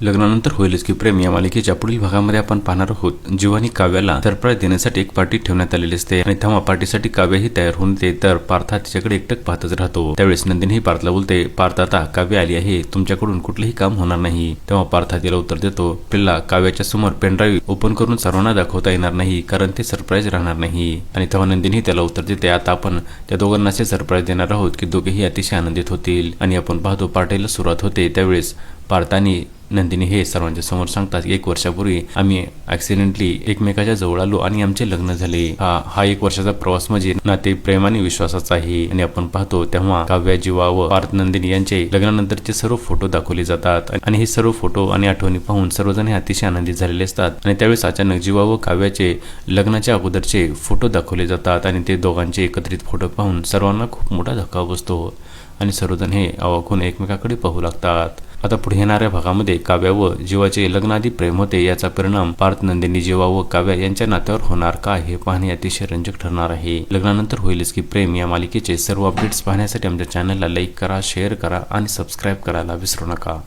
लग्नानंतर होईलच की प्रेम. या मालिकेच्या पुढील भागामध्ये आपण पाहणार आहोत. जीवानी काव्याला सरप्राईज देण्यासाठी एक पार्टी ठेवण्यात आलेली असते. आणि तेव्हा पार्टीसाठी काव्यही तयार होऊन ते तर पार्था तिच्याकडे एकटक पाहतच राहतो. त्यावेळेस नंदिनीही पार्थला बोलते पार्थ आता काव्य आली आहे. तुमच्याकडून कुठलेही काम होणार नाही. तेव्हा पार्था तिला उत्तर देतो पिल्ला काव्याच्या समोर पेनड्राईव्ह ओपन करून सर्वांना दाखवता येणार नाही. कारण ते सरप्राईज राहणार नाही. आणि तेव्हा नंदिनी त्याला उत्तर देते आता आपण त्या दोघांना असे सरप्राईज देणार आहोत की दोघेही अतिशय आनंदित होतील. आणि आपण पाहतो पार्टीला सुरुवात होते. त्यावेळेस पार्थानी नंदिनी हे सर्वांच्या समोर सांगतात एक वर्षापूर्वी आम्ही ऍक्सिडेंटली एकमेकाच्या जवळ आलो आणि आमचे लग्न झाले. हा हा एक वर्षाचा प्रवास म्हणजे नाते प्रेम आणि विश्वासाचा आहे. आणि आपण पाहतो तेव्हा काव्या जीवा व पार्थ नंदिनी यांचे लग्नानंतरचे सर्व फोटो दाखवले जातात. आणि हे सर्व फोटो आणि आठवणी पाहून सर्वजण हे अतिशय आनंदित झालेले असतात. आणि त्यावेळेस अचानक जीवा व काव्याचे लग्नाच्या अगोदरचे फोटो दाखवले जातात आणि ते दोघांचे एकत्रित फोटो पाहून सर्वांना खूप मोठा धक्का बसतो. आणि सर्वजण हे अवाकून एकमेकाकडे पाहू लागतात. आता पुढे येणाऱ्या भागामध्ये काव्या व जीवाचे लग्नादी प्रेम होते याचा परिणाम पार्थ नंदिनी जीवा व काव्या यांच्या नात्यावर होणार का हे पाहणे अतिशय रंजक ठरणार आहे. लग्नानंतर होईलच की प्रेम या मालिकेचे सर्व अपडेट्स पाहण्यासाठी आमच्या चॅनलला लाईक करा शेअर करा आणि सबस्क्राईब करायला विसरू नका.